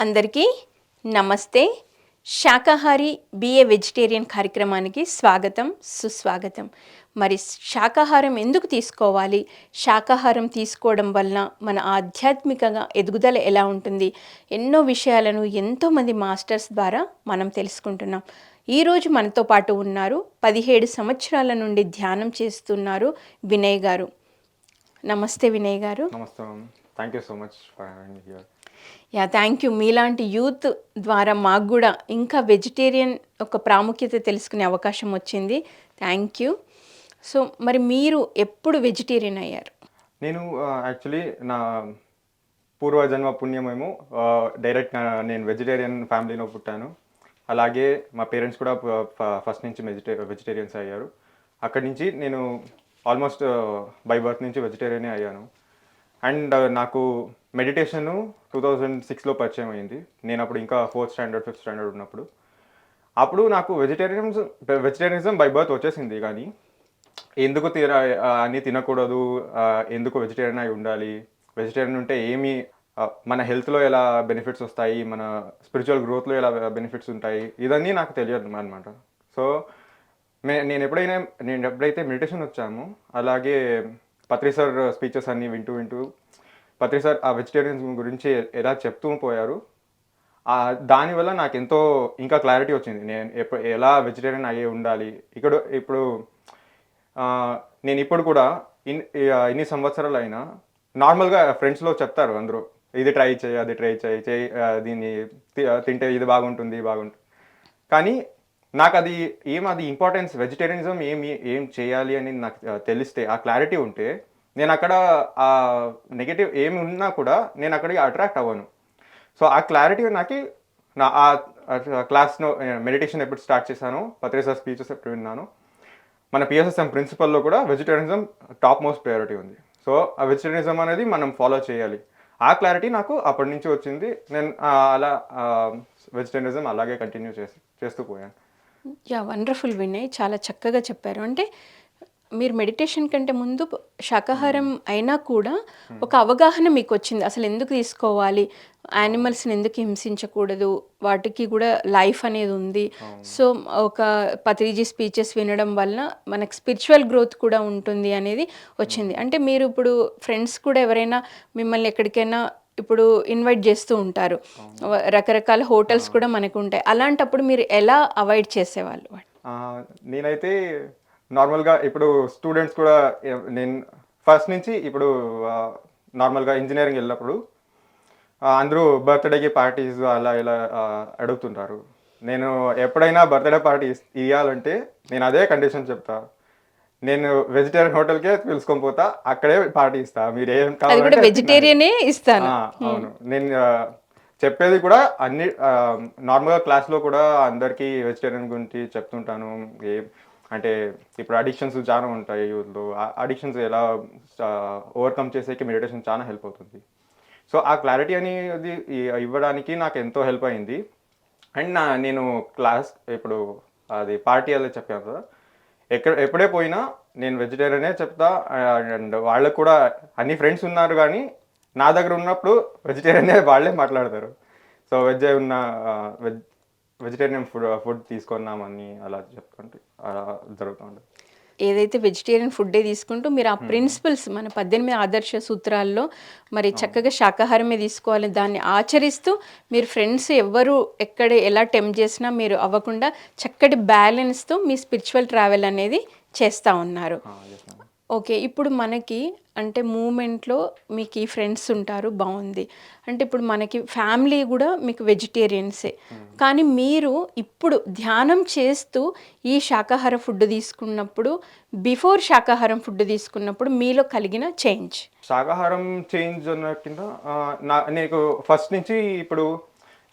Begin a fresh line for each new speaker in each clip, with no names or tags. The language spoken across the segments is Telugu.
అందరికీ నమస్తే. శాకాహారి బిఏ వెజిటేరియన్ కార్యక్రమానికి స్వాగతం సుస్వాగతం. మరి శాకాహారం ఎందుకు తీసుకోవాలి? శాకాహారం తీసుకోవడం వలన మన ఆధ్యాత్మికంగా ఎదుగుదల ఎలా ఉంటుంది? ఎన్నో విషయాలను ఎంతోమంది మాస్టర్స్ ద్వారా మనం తెలుసుకుంటున్నాం. ఈరోజు మనతో పాటు ఉన్నారు పదిహేడు సంవత్సరాల నుండి ధ్యానం చేస్తున్నారు వినయ్ గారు. నమస్తే వినయ్ గారు.
నమస్తే thank you so much for here
yeah thank you మీలాంటి యూత్ ద్వారా మాకు కూడా ఇంకా వెజిటేరియన్ ఒక ప్రాముఖ్యత తెలుసుకునే అవకాశం వచ్చింది. థ్యాంక్ యూ సో మరి మీరు ఎప్పుడు వెజిటేరియన్ అయ్యారు?
నేను యాక్చువల్లీ నా పూర్వజన్మ పుణ్యమేమో డైరెక్ట్ నేను వెజిటేరియన్ ఫ్యామిలీలో పుట్టాను. అలాగే మా పేరెంట్స్ కూడా ఫస్ట్ నుంచి వెజిటే వెజిటేరియన్స్ అయ్యారు. అక్కడి నుంచి నేను ఆల్మోస్ట్ బై బర్త్ నుంచి వెజిటేరియనే అయ్యాను. అండ్ నాకు మెడిటేషను టూ థౌజండ్ సిక్స్లో పరిచయం అయింది. నేను అప్పుడు ఇంకా ఫోర్త్ స్టాండర్డ్ ఫిఫ్త్ స్టాండర్డ్ ఉన్నప్పుడు. అప్పుడు నాకు వెజిటేరియన్స్ వెజిటేరియనిజం బై బర్త్ వచ్చేసింది కానీ ఎందుకు తిన అన్నీ తినకూడదు ఎందుకు వెజిటేరియన్ అయి ఉండాలి? వెజిటేరియన్ ఉంటే ఏమి మన హెల్త్లో ఎలా బెనిఫిట్స్ వస్తాయి? మన స్పిరిచువల్ గ్రోత్లో ఎలా బెనిఫిట్స్ ఉంటాయి? ఇదన్నీ నాకు తెలియదు అనమాట సో మే నేను ఎప్పుడైనా నేను ఎప్పుడైతే మెడిటేషన్ వచ్చామో అలాగే పత్రి సార్ uh, స్పీచెస్ అన్నీ వింటూ వింటూ పత్రి సార్ ఆ వెజిటేరియన్స్ గురించి ఎలా చెప్తూ పోయారు దానివల్ల నాకు ఎంతో ఇంకా క్లారిటీ వచ్చింది. నేను ఎప్పుడు ఎలా వెజిటేరియన్ అయ్యి ఉండాలి ఇక్కడ ఇప్పుడు నేను ఇప్పుడు కూడా ఇన్ ఇన్ని సంవత్సరాలు అయినా నార్మల్గా ఫ్రెండ్స్లో చెప్తారు అందరూ. ఇది ట్రై చేయి అది ట్రై చేయి చేయి దీన్ని తి- తింటే ఇది బాగుంటుంది బాగుంటుంది కానీ నాకు అది ఏం అది ఇంపార్టెన్స్ వెజిటేరియనిజం ఏమి ఏం చేయాలి అని నాకు తెలిస్తే ఆ క్లారిటీ ఉంటే నేను అక్కడ ఆ నెగటివ్ ఏమి ఉన్నా కూడా నేను అక్కడికి అట్రాక్ట్ అవ్వను. సో ఆ క్లారిటీ నాకు నా ఆ క్లాస్ను మెడిటేషన్ ఎప్పుడు స్టార్ట్ చేశాను. పత్రి స్పీచెస్ ఎప్పుడు విన్నాను. మన పిఎస్ఎస్ఎం ప్రిన్సిపల్లో కూడా వెజిటేరియనిజం టాప్ మోస్ట్ ప్రయారిటీ ఉంది. సో ఆ వెజిటేరియనిజం అనేది మనం ఫాలో చేయాలి. ఆ క్లారిటీ నాకు అప్పటి నుంచి వచ్చింది. నేను అలా వెజిటేరియనిజం అలాగే కంటిన్యూ చేసి చేస్తూ పోయాను.
Yeah wonderful Vinay. చాలా చక్కగా చెప్పారు. అంటే మీరు మెడిటేషన్ కంటే ముందు శాకాహారం అయినా కూడా ఒక అవగాహన మీకు వచ్చింది. అసలు ఎందుకు తీసుకోవాలి? యానిమల్స్ని ఎందుకు హింసించకూడదు? వాటికి కూడా లైఫ్ అనేది ఉంది. సో ఒక పత్రిజీ స్పీచెస్ వినడం వలన మనకు స్పిరిచువల్ గ్రోత్ కూడా ఉంటుంది అనేది వచ్చింది. అంటే మీరు ఇప్పుడు ఫ్రెండ్స్ కూడా ఎవరైనా మిమ్మల్ని ఎక్కడికైనా ఇప్పుడు ఇన్వైట్ చేస్తూ ఉంటారు. రకరకాల హోటల్స్ కూడా మనకు ఉంటాయి అలాంటప్పుడు మీరు ఎలా అవాయిడ్ చేసేవాళ్ళు
నేనైతే నార్మల్గా ఇప్పుడు స్టూడెంట్స్ కూడా నేను ఫస్ట్ నుంచి ఇప్పుడు నార్మల్గా ఇంజనీరింగ్ వెళ్ళినప్పుడు అందరూ బర్త్డేకి పార్టీస్ అలా ఇలా అడుగుతుంటారు. నేను ఎప్పుడైనా బర్త్డే పార్టీ ఇవ్వాలంటే నేను అదే కండిషన్ చెప్తా. నేను వెజిటేరియన్ హోటల్కే పిలుచుకొని పోతా అక్కడే పార్టీ ఇస్తా. మీరు ఏం కావాలంటే
వెజిటేరియనే ఇస్తాను.
ఆ, అవును. నేను చెప్పేది కూడా అన్ని నార్మల్గా క్లాస్లో కూడా అందరికీ వెజిటేరియన్ గురించి చెప్తుంటాను. ఏ అంటే ఇప్పుడు అడిక్షన్స్ చాలా ఉంటాయి యూత్లో. అడిక్షన్స్ ఎలా ఓవర్కమ్ చేసేకి మెడిటేషన్ చాలా హెల్ప్ అవుతుంది. సో ఆ క్లారిటీ అనేది ఇవ్వడానికి నాకు ఎంతో హెల్ప్ అయింది. అండ్ నా నేను క్లాస్ ఇప్పుడు అది పార్టీ అలా చెప్పాను కదా ఎక్కడ ఎప్పుడే పోయినా నేను వెజిటేరియనే చెప్తా అండ్ వాళ్ళకు కూడా అన్ని ఫ్రెండ్స్ ఉన్నారు కానీ నా దగ్గర ఉన్నప్పుడు వెజిటేరియనే వాళ్ళే మాట్లాడతారు. సో వెజ్ ఉన్న వెజ్ వెజిటేరియన్ ఫుడ్ ఫుడ్ తీసుకున్నామని అలా చెప్పుకుంటే అలా జరుగుతూ ఉంటుంది
ఏదైతే వెజిటేరియన్ ఫుడ్డే తీసుకుంటూ మీరు ఆ ప్రిన్సిపల్స్ మన పద్దెనిమిది ఆదర్శ సూత్రాల్లో మరి చక్కగా శాకాహారమే తీసుకోవాలి. దాన్ని ఆచరిస్తూ మీరు ఫ్రెండ్స్ ఎవ్వరు ఎక్కడ ఎలా టెంప్ చేసినా మీరు అవ్వకుండా చక్కటి బ్యాలెన్స్తో మీ స్పిరిచువల్ ట్రావెల్ అనేది చేస్తూ ఉన్నారు. ఓకే ఇప్పుడు మనకి అంటే మూమెంట్లో మీకు ఈ ఫ్రెండ్స్ ఉంటారు బాగుంది. అంటే ఇప్పుడు మనకి ఫ్యామిలీ కూడా మీకు వెజిటేరియన్సే. కానీ మీరు ఇప్పుడు ధ్యానం చేస్తూ ఈ శాకాహార ఫుడ్ తీసుకున్నప్పుడు బిఫోర్ శాకాహారం ఫుడ్ తీసుకున్నప్పుడు మీలో కలిగిన చేంజ్.
శాకాహారం చేంజ్ కింద నా నీకు ఫస్ట్ నుంచి ఇప్పుడు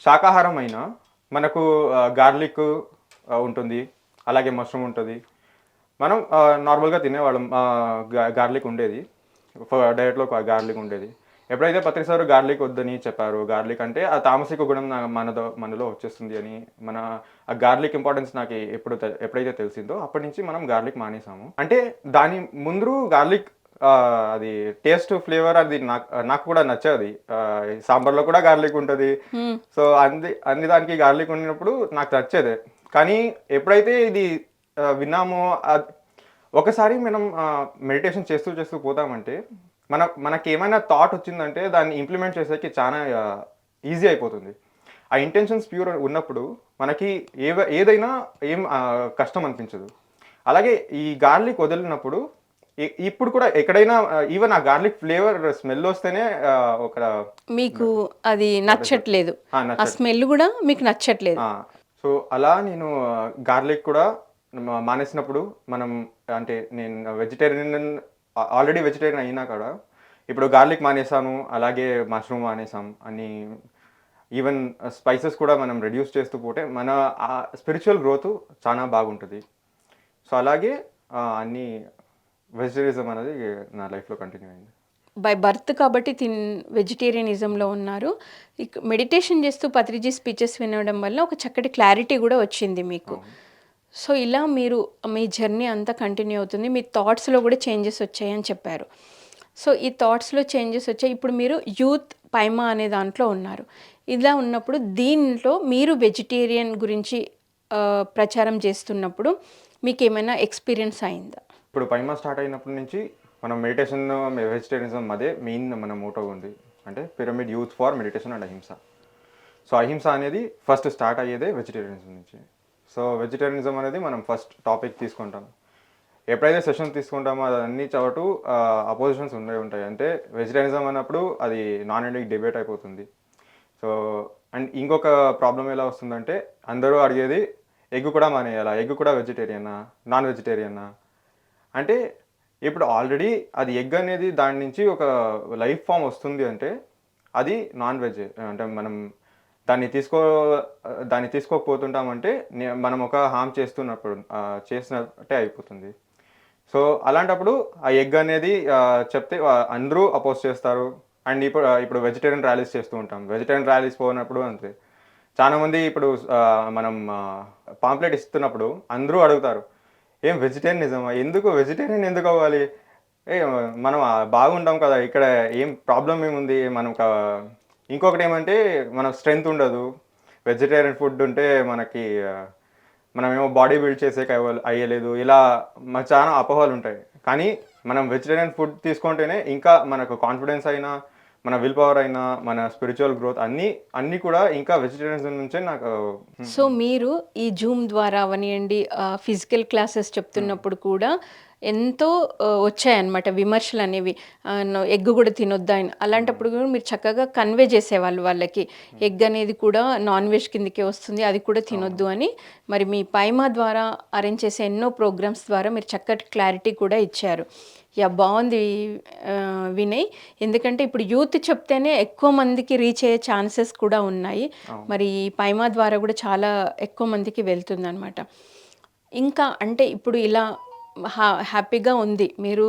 శాకాహారం అయినా మనకు గార్లిక్ ఉంటుంది. అలాగే మష్రూమ్ ఉంటుంది. మనం నార్మల్గా తినేవాళ్ళం. గార్లిక్ ఉండేది. డైరెక్ట్లో గార్లిక్ ఉండేది. ఎప్పుడైతే పత్రిసారు గార్లిక్ వద్దని చెప్పారు గార్లిక్ అంటే ఆ తామసిక గుణం మనదో మనలో వచ్చేస్తుంది అని మన ఆ గార్లిక్ ఇంపార్టెన్స్ నాకు ఎప్పుడు ఎప్పుడైతే తెలిసిందో అప్పటి నుంచి మనం గార్లిక్ మానేసాము. అంటే దాని ముందు గార్లిక్ అది టేస్ట్ ఫ్లేవర్ అది నాకు నాకు కూడా నచ్చది. సాంబార్లో కూడా గార్లిక్ ఉంటుంది. సో అన్ని అన్ని దానికి గార్లిక్ ఉన్నప్పుడు నాకు నచ్చేది. కానీ ఎప్పుడైతే ఇది విన్నామో. ఒకసారి మనం మెడిటేషన్ చేస్తూ చేస్తూ పోతామంటే మన మనకి ఏమైనా థాట్ వచ్చిందంటే దాన్ని ఇంప్లిమెంట్ చేసేకి చాలా ఈజీ అయిపోతుంది. ఆ ఇంటెన్షన్స్ ప్యూర్ ఉన్నప్పుడు మనకి ఏ ఏదైనా ఏం కష్టం అనిపించదు. అలాగే ఈ గార్లిక్ వదిలినప్పుడు ఇప్పుడు కూడా ఎక్కడైనా ఈవెన్ ఆ గార్లిక్ ఫ్లేవర్ స్మెల్ వస్తేనే ఒక
మీకు అది నచ్చట్లేదు.
ఆ.
స్మెల్ కూడా మీకు నచ్చట్లేదు.
సో అలా నేను గార్లిక్ కూడా మానేసినప్పుడు మనం అంటే నేను వెజిటేరియన్ ఆల్రెడీ వెజిటేరియన్ అయినా కూడా ఇప్పుడు గార్లిక్ మానేసాను అలాగే మష్రూమ్ మానేసాం అని ఈవెన్ స్పైసెస్ కూడా మనం రెడ్యూస్ చేస్తూ పోతే మన స్పిరిచువల్ గ్రోత్ చాలా బాగుంటుంది. సో అలాగే అన్ని వెజిటేరియనిజం అనేది నా లైఫ్లో కంటిన్యూ అయింది.
బై బర్త్ కాబట్టి తిన్ వెజిటేరియనిజంలో ఉన్నారు. మెడిటేషన్ చేస్తూ పత్రిజీ స్పీచెస్ వినడం వల్ల ఒక చక్కటి క్లారిటీ కూడా వచ్చింది మీకు. సో ఇలా మీరు మీ జర్నీ అంతా కంటిన్యూ అవుతుంది. మీ థాట్స్లో కూడా చేంజెస్ వచ్చాయని చెప్పారు. సో ఈ థాట్స్లో చేంజెస్ వచ్చాయి. ఇప్పుడు మీరు యూత్ పైమా అనే దాంట్లో ఉన్నారు. ఇలా ఉన్నప్పుడు దీంట్లో మీరు వెజిటేరియన్ గురించి ప్రచారం చేస్తున్నప్పుడు మీకు ఏమైనా ఎక్స్పీరియన్స్ అయిందా?
ఇప్పుడు పైమా స్టార్ట్ అయినప్పటి నుంచి మనం మెడిటేషన్ వెజిటేరియనిజం అదే మెయిన్ మన మోటో ఉంది. అంటే pyramid youth for meditation and ahimsa. So ahimsa అనేది ఫస్ట్ స్టార్ట్ అయ్యేదే వెజిటేరియనిజం నుంచి. సో వెజిటేరియనిజం అనేది మనం ఫస్ట్ టాపిక్ తీసుకుంటాం. ఎప్పుడైతే సెషన్ తీసుకుంటామో అది అన్ని చోటు అపోజిషన్స్ ఉండే ఉంటాయి. అంటే వెజిటేరియనిజం అన్నప్పుడు అది నాన్ ఎండింగ్ డిబేట్ అయిపోతుంది. సో అండ్ ఇంకొక ప్రాబ్లం ఎలా వస్తుందంటే అందరూ అడిగేది ఎగ్ కూడా మానేయాలా? ఎగ్ కూడా వెజిటేరియనా నాన్ వెజిటేరియనా అంటే ఇప్పుడు ఆల్రెడీ అది ఎగ్ అనేది దాని నుంచి ఒక లైఫ్ ఫామ్ వస్తుంది అంటే అది నాన్ వెజ్ అంటే మనం దాన్ని తీసుకో దాన్ని తీసుకోకపోతుంటామంటే మనం ఒక హామ్ చేస్తున్నప్పుడు చేసినట్టే అయిపోతుంది. సో అలాంటప్పుడు ఆ ఎగ్ అనేది చెప్తే అందరూ అపోజ్ చేస్తారు. అండ్ ఇప్పుడు ఇప్పుడు వెజిటేరియన్ ర్యాలీస్ చేస్తూ ఉంటాం. వెజిటేరియన్ ర్యాలీస్ పోయినప్పుడు అంతే. చాలామంది ఇప్పుడు మనం పాంప్లెట్ ఇస్తున్నప్పుడు అందరూ అడుగుతారు ఏం వెజిటేరియనిజం ఎందుకు వెజిటేరియన్ ఎందుకు అవ్వాలి? ఏ మనం బాగుంటాం కదా ఇక్కడ ఏం ప్రాబ్లం ఏముంది? మనం ఇంకొకటి ఏమంటే మనకు స్ట్రెంగ్త్ ఉండదు. వెజిటేరియన్ ఫుడ్ ఉంటే మనకి మనమేమో బాడీ బిల్డ్ చేసే అయ్యలేదు. ఇలా మన చాలా అపోహలు ఉంటాయి. కానీ మనం వెజిటేరియన్ ఫుడ్ తీసుకుంటేనే ఇంకా మనకు కాన్ఫిడెన్స్ అయినా మన విల్ పవర్ అయినా మన స్పిరిచువల్ గ్రోత్ అన్నీ అన్నీ కూడా ఇంకా వెజిటేరియన్ నుంచే నాకు
సో మీరు ఈ జూమ్ ద్వారా అవనియండి ఫిజికల్ క్లాసెస్ చెప్తున్నప్పుడు కూడా ఎంతో వచ్చాయన్నమాట విమర్శలు అనేవి ఎగ్ కూడా తినొద్దా అని. అలాంటప్పుడు కూడా మీరు చక్కగా కన్వే చేసేవాళ్ళు వాళ్ళకి. ఎగ్ అనేది కూడా నాన్ వెజ్ కిందకే వస్తుంది అది కూడా తినొద్దు అని. మరి మీ పైమా ద్వారా అరేంజ్ చేసే ఎన్నో ప్రోగ్రామ్స్ ద్వారా మీరు చక్కటి క్లారిటీ కూడా ఇచ్చారు. యా బాగుంది వినయ్. ఎందుకంటే ఇప్పుడు యూత్ చెప్తేనే ఎక్కువ మందికి రీచ్ అయ్యే ఛాన్సెస్ కూడా ఉన్నాయి. మరి ఈ పైమా ద్వారా కూడా చాలా ఎక్కువ మందికి వెళ్తుంది అనమాట ఇంకా అంటే ఇప్పుడు ఇలా హ్యాపీగా ఉంది. మీరు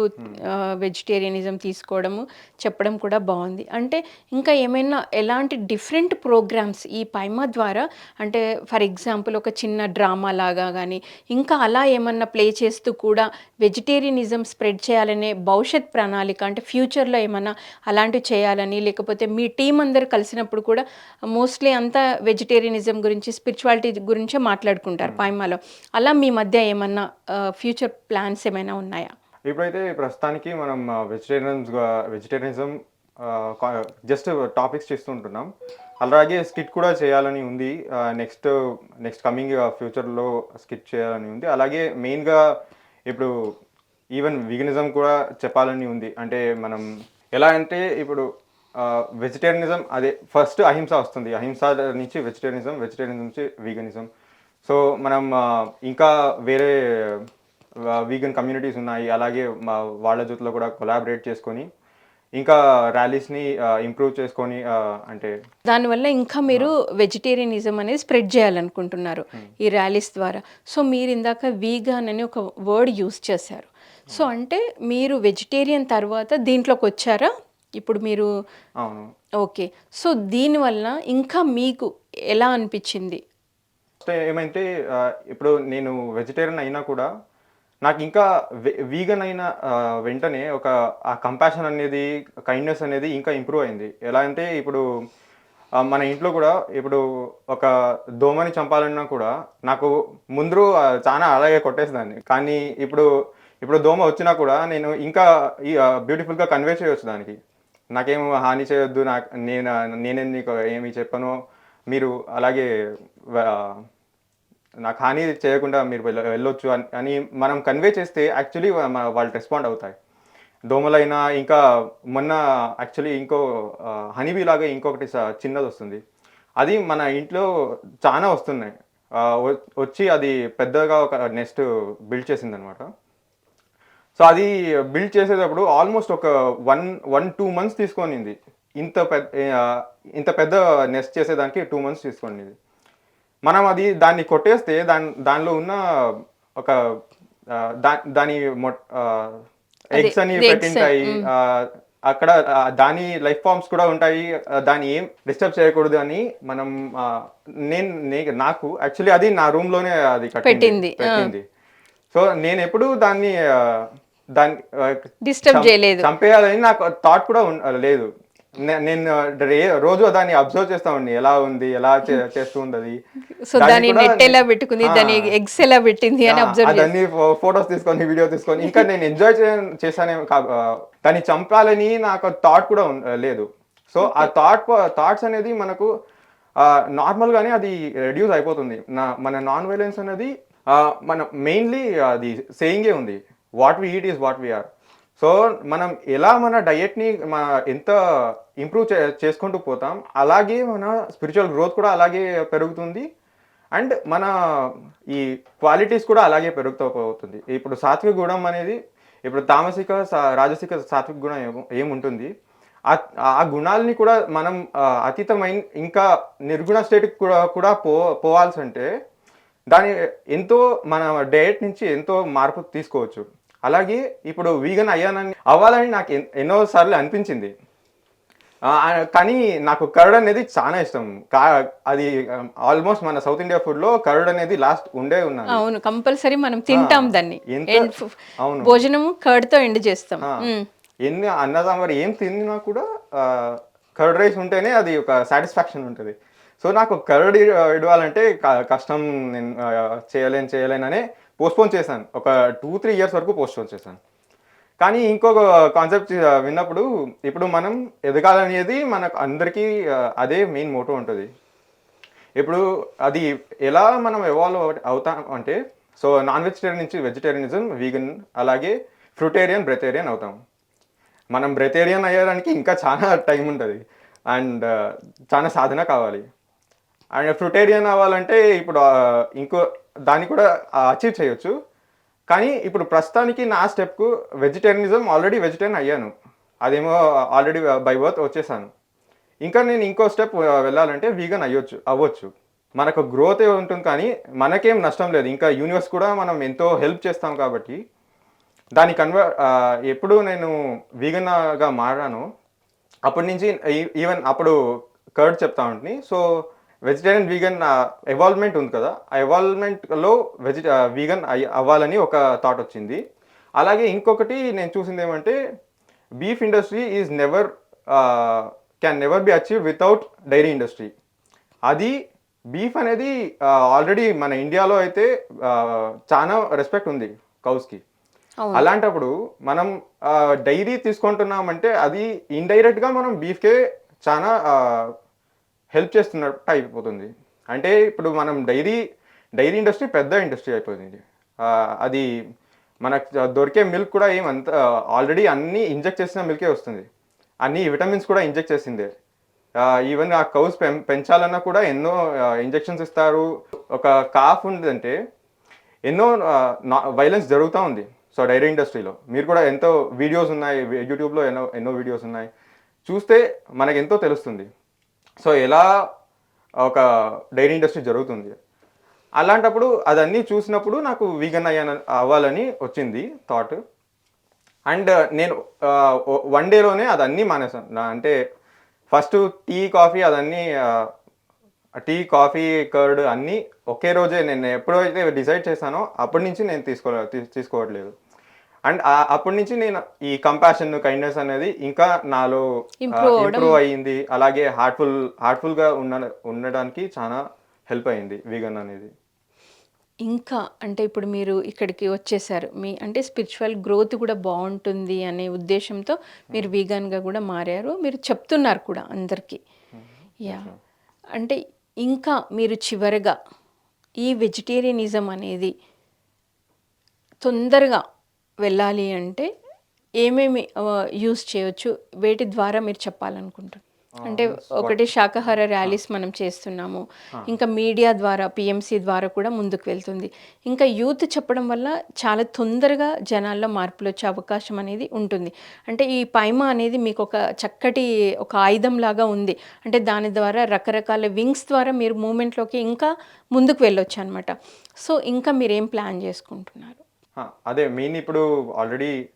వెజిటేరియనిజం తీసుకోవడము చెప్పడం కూడా బాగుంది. అంటే ఇంకా ఏమైనా ఎలాంటి డిఫరెంట్ ప్రోగ్రామ్స్ ఈ పైమా ద్వారా అంటే ఫర్ ఎగ్జాంపుల్ ఒక చిన్న డ్రామా లాగా కానీ ఇంకా అలా ఏమన్నా ప్లే చేస్తూ కూడా వెజిటేరియనిజం స్ప్రెడ్ చేయాలనే భవిష్యత్ ప్రణాళిక అంటే ఫ్యూచర్లో ఏమన్నా అలాంటివి చేయాలని లేకపోతే మీ టీం అందరు కలిసినప్పుడు కూడా మోస్ట్లీ అంతా వెజిటేరియనిజం గురించి స్పిరిచువాలిటీ గురించే మాట్లాడుకుంటారు పైమాలో. అలా మీ మధ్య ఏమన్నా ఫ్యూచర్ ప్లాన్స్ ఏమైనా ఉన్నాయా?
ఇప్పుడైతే ప్రస్తుతానికి మనం వెజిటేరియన్స్ వెజిటేరియనిజం జస్ట్ టాపిక్స్ చేస్తుంటున్నాం అలాగే స్కిట్ కూడా చేయాలని ఉంది. నెక్స్ట్ నెక్స్ట్ కమింగ్ ఫ్యూచర్లో స్కిట్ చేయాలని ఉంది. అలాగే మెయిన్గా ఇప్పుడు ఈవెన్ విగనిజం కూడా చెప్పాలని ఉంది. అంటే మనం ఎలా అంటే ఇప్పుడు వెజిటేరియనిజం అదే ఫస్ట్ అహింస వస్తుంది. అహింస నుంచి వెజిటేరియనిజం వెజిటేరియనిజం నుంచి వీగనిజం సో మనం ఇంకా వేరే వీగన్ కమ్యూనిటీస్ ఉన్నాయి. అలాగే వాళ్ళ జొత్తులో కూడా కొలాబరేట్ చేసుకొని ఇంకా ర్యాలీస్ని ఇంప్రూవ్ చేసుకొని అంటే
దానివల్ల ఇంకా మీరు వెజిటేరియనిజం అనేది స్ప్రెడ్ చేయాలనుకుంటున్నారు ఈ ర్యాలీస్ ద్వారా. సో మీరు ఇందాక వీగాన్ అని ఒక వర్డ్ యూస్ చేశారు. సో అంటే మీరు వెజిటేరియన్ తర్వాత దీంట్లోకి వచ్చారా? ఇప్పుడు మీరు
అవును.
ఓకే. సో దీనివల్ల ఇంకా మీకు ఎలా అనిపించింది?
ఏమైతే ఇప్పుడు నేను వెజిటేరియన్ అయినా కూడా నాకు ఇంకా వీగన్ అయిన వెంటనే ఒక ఆ కంపాషన్ అనేది కైండ్నెస్ అనేది ఇంకా ఇంప్రూవ్ అయింది. ఎలా అంటే ఇప్పుడు మన ఇంట్లో కూడా ఇప్పుడు ఒక దోమని చంపాలన్నా కూడా నాకు ముందు చాలా అలాగే కొట్టేసేదాన్ని. కానీ ఇప్పుడు ఇప్పుడు దోమ వచ్చినా కూడా నేను ఇంకా ఈ బ్యూటిఫుల్గా కన్వే చేయొచ్చు దానికి. నాకేం హాని చేయొద్దు నాకు నేను నేనేం నీకు ఏమి చెప్పను మీరు అలాగే నాకు హాని చేయకుండా మీరు వెళ్ళ వెళ్ళొచ్చు అని అని మనం కన్వే చేస్తే యాక్చువల్లీ వాళ్ళు రెస్పాండ్ అవుతాయి. దోమలైనా ఇంకా మొన్న యాక్చువల్లీ ఇంకో హనీబీ లాగా ఇంకొకటి చిన్నది వస్తుంది. అది మన ఇంట్లో చాలా వస్తున్నాయి. వచ్చి అది పెద్దగా ఒక నెక్స్ట్ బిల్డ్ చేసింది అనమాట సో అది బిల్డ్ చేసేటప్పుడు ఆల్మోస్ట్ ఒక వన్ వన్ టూ మంత్స్ తీసుకొనింది. ఇంత పెద్ద ఇంత పెద్ద నెస్ట్ చేసేదానికి టూ మంత్స్ తీసుకొనింది. మనం అది దాన్ని కొట్టేస్తే దాని దానిలో ఉన్న ఒక దా- దాని ఎగ్స్ అని పెట్టింటాయి. అక్కడ దాని లైఫ్ ఫార్మ్స్ కూడా ఉంటాయి. దాన్ని ఏం డిస్టర్బ్ చేయకూడదు అని మనం నేను నాకు యాక్చువల్లీ అది నా రూమ్లోనే అది
పెట్టింది,
సో నేను ఎప్పుడు దాన్ని దాన్ని చం-
చేయలేదు.
చంపేయాలని నాకు థాట్ కూడా లేదు. నేను రోజు దాన్ని అబ్జర్వ్ చేస్తా ఉండి ఎలా ఉంది ఎలా చేస్తూ ఉంది అది
సో
దాన్ని
దాని నెట్ ఎలా పెట్టుకుంది దాని ఎగ్స్ ఎలా పెట్టింది అని అబ్జర్వ్ చేసి
అదన్నీ ఫొటోస్ తీసుకొని వీడియో తీసుకొని ఇంకా నేను ఎంజాయ్ చేశానే దాన్ని చంపాలని నాకు థాట్ కూడా లేదు. సో ఆ థాట్ థాట్స్ అనేది మనకు నార్మల్ గానే అది రెడ్యూస్ అయిపోతుంది. నా మన నాన్ వైలెన్స్ అనేది మన మెయిన్లీ అది సేయింగే ఉంది. What we eat is what we are so మనం ఎలా మన డయట్ని మన ఎంత ఇంప్రూవ్ చే చేసుకుంటూ పోతాం. అలాగే మన స్పిరిచువల్ గ్రోత్ కూడా అలాగే పెరుగుతుంది. అండ్ మన ఈ క్వాలిటీస్ కూడా అలాగే పెరుగుతూ పోతుంది. ఇప్పుడు సాత్విక గుణం అనేది ఇప్పుడు తామసిక రాజసిక సాత్విక గుణం ఏముంటుంది? ఆ ఆ గుణాలని కూడా మనం అతీతమైన ఇంకా నిర్గుణ స్టేట్కి కూడా కూడా పో పోవాల్సి అంటే దాని ఎంతో మన డైట్ నుంచి ఎంతో మార్పు తీసుకోవచ్చు. అలాగే ఇప్పుడు వీగన్ అయ్యానని అవ్వాలని నాకు ఎన్- ఎన్నో సార్లు అనిపించింది. కానీ నాకు కర్డ్ అనేది చాలా ఇష్టం. అది ఆల్మోస్ట్ మన సౌత్ ఇండియా ఫుడ్లో కర్డ్ అనేది లాస్ట్ ఉండే ఉన్నది
అవును కంపల్సరీ మనం తింటాం దాన్ని.
అవును.
భోజనము కర్డ్తో ఎండ్ చేస్తాం.
ఎన్ని అన్నదామరి ఏం తిన్నా కూడా కర్డ్ రైస్ ఉంటేనే అది ఒక సాటిస్ఫాక్షన్ ఉంటుంది. సో నాకు కర్డ్ ఇవ్వాలంటే కష్టం నేను చేయలేను చేయలేననే పోస్ట్పోన్ చేశాను. ఒక టూ త్రీ ఇయర్స్ వరకు పోస్ట్పోన్ చేశాను. కానీ ఇంకొక కాన్సెప్ట్ విన్నప్పుడు ఇప్పుడు మనం ఎదగాలనేది మనకు అందరికీ అదే మెయిన్ మోటో ఉంటుంది. ఇప్పుడు అది ఎలా మనం ఎవాల్వ్ అవుతాం అంటే సో నాన్ వెజిటేరియన్ నుంచి వెజిటేరియనిజం వీగన్ అలాగే ఫ్రూటేరియన్ బ్రెతేరియన్ అవుతాం. మనం బ్రెతేరియన్ అయ్యడానికి ఇంకా చాలా టైం ఉంటుంది. అండ్ చాలా సాధన కావాలి. అండ్ ఫ్రూటేరియన్ అవ్వాలంటే ఇప్పుడు ఇంకో దాన్ని కూడా అచీవ్ చేయొచ్చు. కానీ ఇప్పుడు ప్రస్తుతానికి నా స్టెప్కు వెజిటేరియనిజం ఆల్రెడీ వెజిటేరియన్ అయ్యాను. అదేమో ఆల్రెడీ బై బర్త్ వచ్చేసాను. ఇంకా నేను ఇంకో స్టెప్ వెళ్ళాలంటే వీగన్ అయ్యొచ్చు అవ్వచ్చు. మనకు గ్రోత్ ఉంటుంది కానీ మనకేం నష్టం లేదు. ఇంకా యూనివర్స్ కూడా మనం ఎంతో హెల్ప్ చేస్తాం కాబట్టి దాని కన్వర్ ఎప్పుడు నేను వీగన్గా మారాను అప్పటి నుంచి ఈవెన్ అప్పుడు కర్డ్ చెప్తా ఉంటుంది సో వెజిటేరియన్ వీగన్ ఎవాల్వ్మెంట్ ఉంది కదా. ఆ ఎవాల్వ్మెంట్లో వెజి వీగన్ అవ్వాలని ఒక థాట్ వచ్చింది. అలాగే ఇంకొకటి నేను చూసింది ఏమంటే beef industry is never can never be achieve without dairy industry అది బీఫ్ అనేది ఆల్రెడీ మన ఇండియాలో అయితే చాలా రెస్పెక్ట్ ఉంది కౌస్కి. అలాంటప్పుడు మనం డైరీ తీసుకుంటున్నామంటే అది ఇండైరెక్ట్గా మనం బీఫ్కే చాలా హెల్ప్ చేస్తున్నట్టు అయిపోతుంది. అంటే ఇప్పుడు మనం డైరీ డైరీ ఇండస్ట్రీ పెద్ద ఇండస్ట్రీ అయిపోతుంది అది మనకు దొరికే మిల్క్ కూడా ఏమంత ఆల్రెడీ అన్ని ఇంజెక్ట్ చేసిన మిల్కే వస్తుంది. అన్ని విటమిన్స్ కూడా ఇంజెక్ట్ చేసిందే. ఈవెన్ ఆ కౌస్ పెం పెంచాలన్నా కూడా ఎన్నో ఇంజెక్షన్స్ ఇస్తారు. ఒక కాఫ్ ఉందంటే ఎన్నో వైలెన్స్ జరుగుతూ ఉంది. సో డైరీ ఇండస్ట్రీలో మీరు కూడా ఎంతో వీడియోస్ ఉన్నాయి యూట్యూబ్లో ఎన్నో ఎన్నో వీడియోస్ ఉన్నాయి. చూస్తే మనకు ఎంతో తెలుస్తుంది. సో ఎలా ఒక డైరీ ఇండస్ట్రీ జరుగుతుంది. అలాంటప్పుడు అదన్నీ చూసినప్పుడు నాకు వీగన్ అయ్యాన అవ్వాలని వచ్చింది థాట్ అండ్ నేను వన్ డేలోనే అదన్నీ మానేసాను అంటే ఫస్ట్ టీ కాఫీ అదన్నీ టీ కాఫీ కర్డ్ అన్నీ ఒకే రోజే నేను ఎప్పుడైతే డిసైడ్ చేశానో అప్పటి నుంచి నేను తీసుకో తీసుకోవట్లేదు. అండ్ అప్పటి నుంచి నేను ఈ కంపాషన్ కైండ్నెస్ అనేది ఇంకా నాలో. ఇంప్రూవ్ అయ్యింది. అలాగే హార్ట్ఫుల్ హార్ట్ఫుల్గా ఉన్న ఉండడానికి చాలా హెల్ప్ అయ్యింది వీగన్ అనేది.
ఇంకా అంటే ఇప్పుడు మీరు ఇక్కడికి వచ్చేసారు. మీ అంటే స్పిరిచువల్ గ్రోత్ కూడా బాగుంటుంది అనే ఉద్దేశంతో మీరు వీగాన్గా కూడా మారారు. మీరు చెప్తున్నారు కూడా అందరికీ. యా అంటే ఇంకా మీరు చివరగా ఈ వెజిటేరియనిజం అనేది తొందరగా వెళ్ళాలి అంటే ఏమేమి యూస్ చేయొచ్చు? వేటి ద్వారా మీరు చెప్పాలనుకుంటున్నారు? అంటే ఒకటి శాకాహార ర్యాలీస్ మనం చేస్తున్నాము. ఇంకా మీడియా ద్వారా పిఎంసి ద్వారా కూడా ముందుకు వెళ్తుంది. ఇంకా యూత్ చెప్పడం వల్ల చాలా తొందరగా జనాల్లో మార్పులు వచ్చే అవకాశం అనేది ఉంటుంది. అంటే ఈ పైమ అనేది మీకు ఒక చక్కటి ఒక ఆయుధం లాగా ఉంది. అంటే దాని ద్వారా రకరకాల వింగ్స్ ద్వారా మీరు మూమెంట్లోకి ఇంకా ముందుకు వెళ్ళొచ్చు అనమాట సో ఇంకా మీరు ఏం ప్లాన్ చేసుకుంటున్నారు?
అదే మెయిన్ ఇప్పుడు ఆల్రెడీ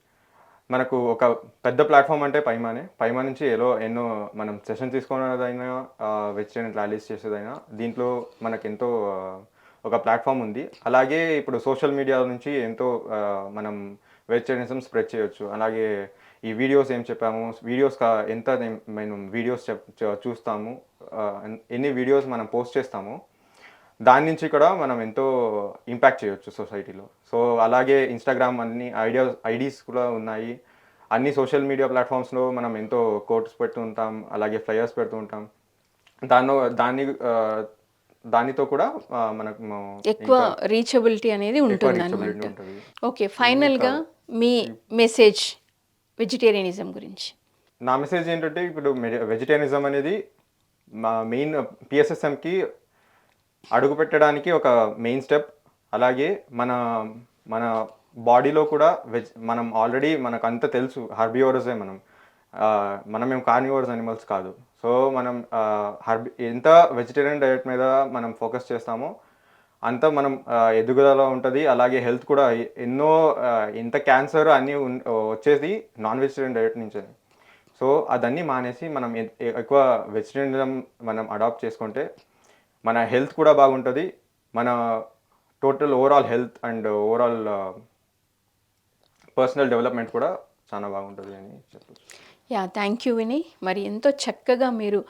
మనకు ఒక పెద్ద ప్లాట్ఫామ్ అంటే పైమానే. పైమా నుంచి ఏలో ఎన్నో మనం సెషన్ తీసుకున్నదైనా వెజిటేరియన్ ర్యాలీస్ చేసేదైనా దీంట్లో మనకు ఎంతో ఒక ప్లాట్ఫామ్ ఉంది. అలాగే ఇప్పుడు సోషల్ మీడియా నుంచి ఎంతో మనం వెజిటేరియనిజం స్ప్రెడ్ చేయొచ్చు. అలాగే ఈ వీడియోస్ ఏం చెప్పాము? వీడియోస్ కా- ఎంత మేము వీడియోస్ చెప్ చూస్తాము? ఎన్ని వీడియోస్ మనం పోస్ట్ చేస్తాము? దాని నుంచి కూడా మనం ఎంతో ఇంపాక్ట్ చేయొచ్చు సొసైటీలో సో అలాగే ఇన్స్టాగ్రామ్ అన్ని ఐడియాస్ ఐడీస్ కూడా ఉన్నాయి. అన్ని సోషల్ మీడియా ప్లాట్ఫామ్స్లో మనం ఎంతో కోట్స్ పెడుతూ ఉంటాం అలాగే ఫ్లయర్స్ పెడుతూ ఉంటాం. దానిలో దాన్ని ఆ, దానితో కూడా మనకు
ఎక్కువ రీచబిలిటీ అనేది ఉంటుంది. ఓకే ఫైనల్గా మీ మెసేజ్ వెజిటేరియనిజం గురించి.
నా మెసేజ్ ఏంటంటే ఇప్పుడు వెజిటేరియనిజం అనేది మా మెయిన్ పిఎస్ఎస్ఎంకి అడుగు పెట్టడానికి ఒక మెయిన్ స్టెప్ అలాగే మన మన బాడీలో కూడా వెజ్ మనం ఆల్రెడీ మనకు అంత తెలుసు హర్బియోరసే మనం. మనం ఏం కార్నివోర్స్ అనిమల్స్ కాదు. సో మనం హర్బి ఎంత వెజిటేరియన్ డయట్ మీద మనం ఫోకస్ చేస్తామో అంత మనం ఎదుగుదల ఉంటుంది. అలాగే హెల్త్ కూడా ఎన్నో ఇంత ఎంత క్యాన్సర్ అన్నీ వచ్చేది నాన్ వెజిటేరియన్ డయట్ నుంచే. సో అదన్నీ మానేసి మనం ఎక్కువ వెజిటేరియనిజం మనం అడాప్ట్ చేసుకుంటే మన హెల్త్ కూడా బాగుంటుంది. మన total overall health and overall personal development కూడా చాలా బాగుంటుంది అని చెప్పచ్చు.
యా థ్యాంక్ యూ వినయ్ మరి ఎంతో చక్కగా మీరు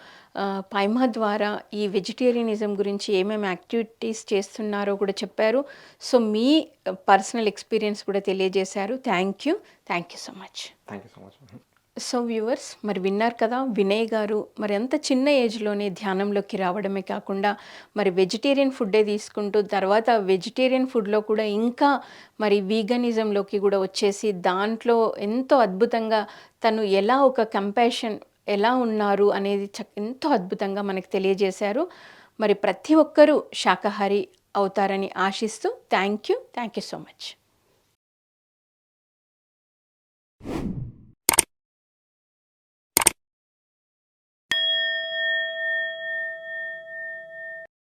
పైమా ద్వారా ఈ వెజిటేరియనిజం గురించి ఏమేమి యాక్టివిటీస్ చేస్తున్నారో కూడా చెప్పారు. సో మీ పర్సనల్ ఎక్స్పీరియన్స్ కూడా తెలియజేశారు. Thank you. Thank you so much.
Thank you so much
so viewers మరి విన్నారు కదా వినయ్ గారు మరి ఎంత చిన్న ఏజ్లోనే ధ్యానంలోకి రావడమే కాకుండా మరి వెజిటేరియన్ ఫుడ్డే తీసుకుంటూ తర్వాత వెజిటేరియన్ ఫుడ్లో కూడా ఇంకా మరి వీగనిజంలోకి కూడా వచ్చేసి దాంట్లో ఎంతో అద్భుతంగా తను ఎలా ఒక కంపాషన్ ఎలా ఉన్నారు అనేది ఎంతో అద్భుతంగా మనకు తెలియజేశారు. మరి ప్రతి ఒక్కరూ శాకాహారి అవుతారని ఆశిస్తూ thank you thank you so much